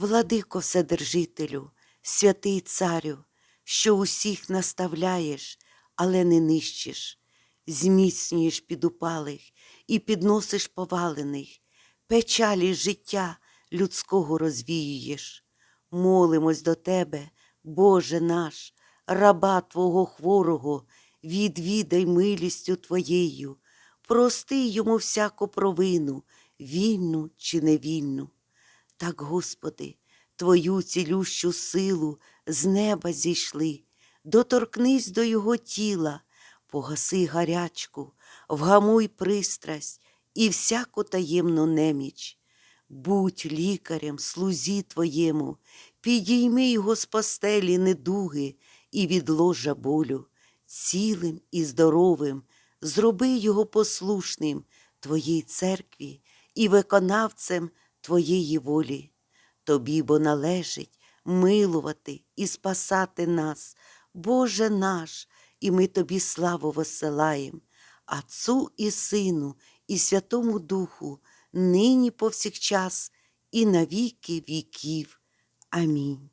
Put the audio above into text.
Владико Вседержителю, святий Царю, що усіх наставляєш, але не нищиш, зміцнюєш підупалих і підносиш повалених, печалі життя людського розвіюєш. Молимось до Тебе, Боже наш, раба Твого хворого, відвідай милістю Твоєю, прости йому всяку провину, вільну чи невільну. Так, Господи, Твою цілющу силу з неба зійшли, доторкнись до Його тіла, погаси гарячку, вгамуй пристрасть і всяку таємну неміч. Будь лікарем, слузі Твоєму, підійми його з постелі недуги і від ложа болю, цілим і здоровим, зроби його послушним Твоїй церкві і виконавцем Твоєї волі. Тобі бо належить милувати і спасати нас, Боже наш, і ми Тобі славу висилаєм, Отцу і Сину, і Святому Духу, нині повсякчас і на віки віків. Амінь.